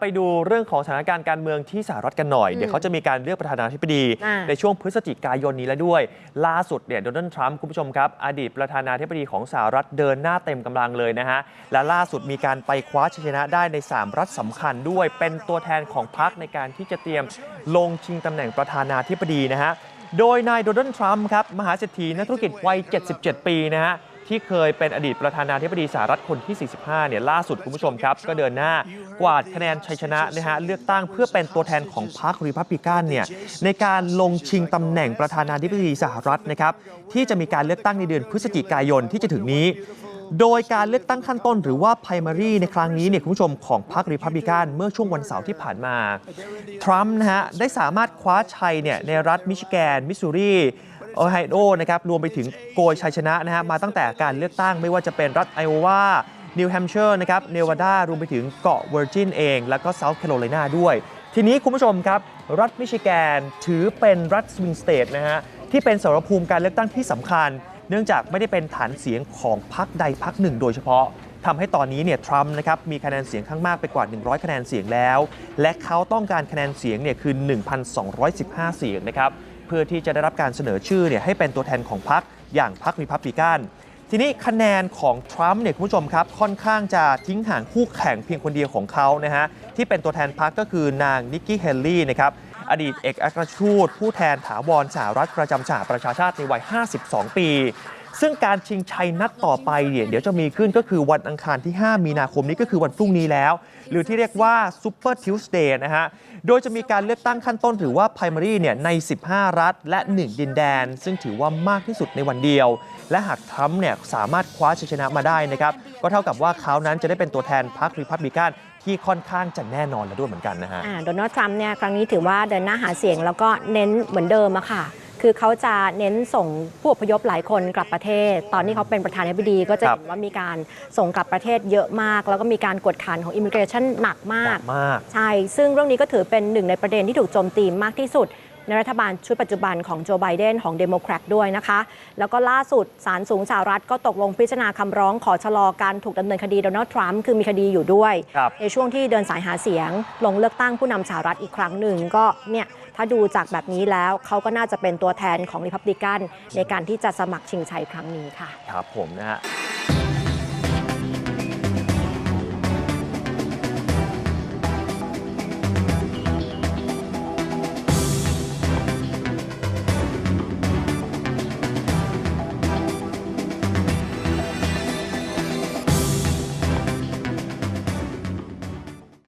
ไปดูเรื่องของสถานการณ์การเมืองที่สหรัฐกันหน่อยอืมเดี๋ยวเขาจะมีการเลือกประธานาธิบดี อ่า ในช่วงพฤศจิกายนนี้แล้วด้วย ล่าสุดเนี่ยโดนัลด์ทรัมป์คุณผู้ชมครับ อดีตประธานาธิบดีของสหรัฐเดินหน้าเต็มกำลังเลยนะฮะ และล่าสุดมีการไปคว้าชัยชนะได้ใน 3 รัฐสำคัญด้วย เป็นตัวแทนของพรรคในการที่จะเตรียมลงชิงตำแหน่งประธานาธิบดีนะฮะ โดยนายโดนัลด์ทรัมป์ครับมหาเศรษฐีนักธุรกิจวัย 77 ปีนะฮะ ที่เคยเป็นอดีตประธานาธิบดีสหรัฐคนที่ 45 เนี่ยล่าสุดคุณผู้ชมครับ ก็เดินหน้ากวาดคะแนนชัยชนะนะฮะเลือกตั้งเพื่อเป็นตัวแทนของพรรครีพับลิกันเนี่ยในการลงชิงตำแหน่งประธานาธิบดีสหรัฐนะครับที่จะมีการเลือกตั้งในเดือนพฤศจิกายนที่จะถึงนี้ โดยการเลือกตั้งขั้นต้นหรือว่า primary ในครั้งนี้เนี่ยคุณผู้ชมของพรรครีพับลิกันเมื่อช่วงวันเสาร์ที่ผ่านมาทรัมป์นะฮะได้สามารถคว้าชัยเนี่ยในรัฐมิชิแกน มิสซูรี ไฮโอนะครับรวมไปถึงโกยชัยชนะนะฮะมาตั้งแต่การเลือกตั้งไม่ว่าจะเป็นรัฐไอโอวานิวแฮมเชอร์นะครับเนวาดารวมไปถึงเกาะเวอร์จินเอง แล้วก็เซาท์แคโรไลนาด้วย ทีนี้คุณผู้ชมครับ รัฐมิชิแกนถือเป็นรัฐสวิงสเตทนะฮะที่เป็นสรภูมิการเลือกตั้งที่สำคัญ เนื่องจากไม่ได้เป็นฐานเสียงของพรรคใดพรรคหนึ่ง โดยเฉพาะทำให้ตอนนี้เนี่ยทรัมป์นะครับมีคะแนนเสียงข้างมากไปกว่า 100 คะแนนเสียงแล้ว และเขาต้องการคะแนนเสียงเนี่ยคือ 1,215 เสียงนะครับ เพื่อที่จะได้รับการเสนอชื่อเนี่ยให้เป็นตัวแทนของพรรคอย่างพรรครีพับลิกันทีนี้คะแนนของทรัมป์เนี่ยคุณผู้ชมครับ ค่อนข้างจะทิ้งห่างคู่แข่งเพียงคนเดียวของเขานะฮะ ที่เป็นตัวแทนพรรคก็คือนางนิกกี้เฮนลี่นะครับ อดีตเอกอัครราชทูตผู้แทนถาวรสหรัฐประจำสหประชาชาติในวัย 52 ปี ซึ่งการชิงชัยนัดต่อไปเนี่ยเดี๋ยวจะมีขึ้นก็คือวันอังคารที่ 5 มีนาคมนี้ก็คือวันพรุ่งนี้แล้ว หรือที่เรียกว่า Super Tuesday นะฮะ โดยจะมีการเลือกตั้งขั้นต้นหรือว่า primary เนี่ยใน 15 รัฐและ 1 ดินแดน ซึ่งถือว่ามากที่สุดในวันเดียว และหากทรัมป์เนี่ยสามารถคว้าชัยชนะมาได้นะครับ ก็เท่ากับว่าเขานั้นจะได้เป็นตัวแทนพรรครีพับลิกันที่ค่อนข้างจะแน่นอนแล้วด้วยเหมือนกันนะฮะโดนัลด์ทรัมป์เนี่ยครั้งนี้ถือว่าเดินหน้าหาเสียงแล้วก็เน้นเหมือนเดิมอะค่ะ คือเขาจะเน้นส่งผู้อพยพหลายคนกลับประเทศ ตอนนี้เขาเป็นประธานาธิบดีก็จะครับเห็นว่ามีการส่งกลับประเทศเยอะมาก แล้วก็มีการกวดขันของอิมิเกรชันหนักมากมาก ใช่ ซึ่งเรื่องนี้ก็ถือเป็นหนึ่งในประเด็นที่ถูกโจมตีมากที่สุดในรัฐบาลชุดปัจจุบันของโจไบเดนของเดโมแครตด้วยนะคะ แล้วก็ล่าสุดศาลสูงสหรัฐก็ตกลงพิจารณาคำร้องขอชะลอการถูกดำเนินคดีโดนัลด์ทรัมป์คือมีคดีอยู่ด้วยครับในช่วงที่เดินสายหาเสียง ลงเลือกตั้งผู้นำสหรัฐอีกครั้งหนึ่งก็เนี่ย ถ้าดูจากแบบนี้แล้วเขาก็น่าจะเป็นตัวแทนของริพับลิกันในการที่จะสมัครชิงชัยครั้งนี้ค่ะ ครับผมนะฮะ